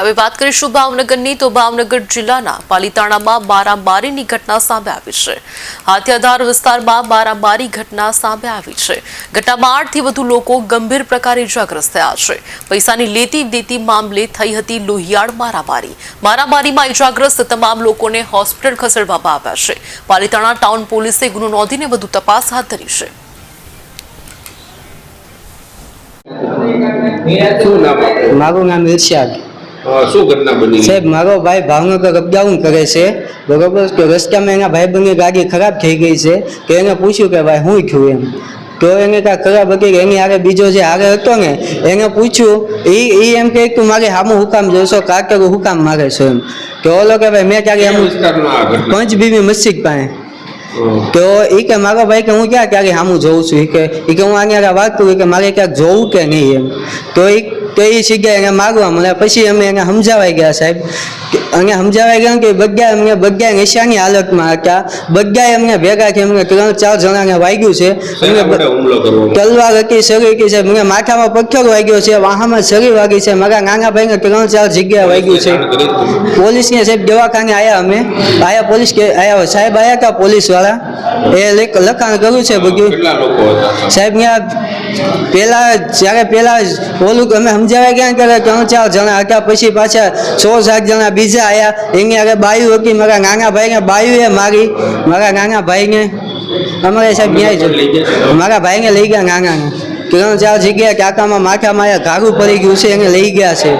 હવે વાત કરીશું ભાવનગરની તો ભાવનગર જિલ્લાના પાલીતાણામાં મારામારીની ઘટના સામે આવી છે. હાથિયાધાર વિસ્તારમાં મારામારી ઘટના સામે આવી છે. ઘટનામાં આઠથી વધુ લોકો ગંભીર પ્રકારે ઇજાગ્રસ્ત થયા છે. પૈસાની લેતી દેતી મામલે થઈ હતી લોહિયાળ મારામારી. મારામારીમાં ઇજાગ્રસ્ત તમામ લોકોને હોસ્પિટલ ખસેડવામાં આવ્યા છે. પાલીતાણા ટાઉન પોલીસે ગુનો નોંધીને વધુ તપાસ હાથ ધરી છે? મારું નામ અ, શું ઘટના બની સાહેબ મારો ભાઈ ભાવનગર અપડાઉન કરે છે. બરોબર તો રસ્તામાં એના ભાઈબંધની ગાડી ખરાબ થઈ ગઈ છે તો એને પૂછ્યું કે ભાઈ શું થયું એમ. તો એને કાંઈ ખરાબ હતી કે એની હારે બીજો જે હારે હતો ને એને પૂછ્યું એ એ એમ કહે કે તું મારે સામું હુકામ જોશો કાકર હુકામ મારે છે એમ. તો ઓલો કે ભાઈ મેં ક્યારે કયા એમ વિસ્તારમાં આ ઘટના? પંચ બીબી મસ્જિદ પાસે. અ, તો એ કે મારો ભાઈ કે હું ક્યાં ક્યારે સામું જોઉં છું? એ કે એ કે હું આની વાત કરું કે મારે ક્યાંક જોવું કે નહીં એમ. તો એ તો એ જગ્યાએ એને માગવા મળે પછી અમે એને સમજાવાઈ ગયા સાહેબ અને સમજાવાઈ ગયા કે બધા અમને બધા નશાની હાલતમાં હતા બધાએ અમને ભેગા કે અમને ત્રણ ચાર જણાને વાગ્યું છે. તલવાર હતી શરીર હતી સાહેબ. મને માથામાં પથ્થર વાગ્યો છે. વાહામાં શરીર વાગી છે. મારા નાના ભાઈને ત્રણ ચાર જગ્યાએ વાગ્યું છે. પોલીસને સાહેબ દવાખાને આવ્યા અમે. આયા પોલીસ કે આયા સાહેબ આવ્યા હતા પોલીસવાળા એ લેખ- લખાણ કર્યું છે બધું. સાહેબ ત્યાં પેલા જ્યારે પેલા ઓલું અમે સમજાવ્યા ક્યાં કરે? ત્રણ, ચાર જણા હતા. પછી પાછા સો સાત જણા બીજા આવ્યા એની આગળ બાયુ હતી. મારા નાના ભાઈને એ મારી. મારા નાના ભાઈને. અમારે સાહેબ ન્યાય છે? મારા ભાઈને લઈ ગયા નાનાને. ત્રણ, ચાર જગ્યાએ કાકામાં માથામાં આયા. ઘાઘું પડી ગયું છે. એને લઈ ગયા છે.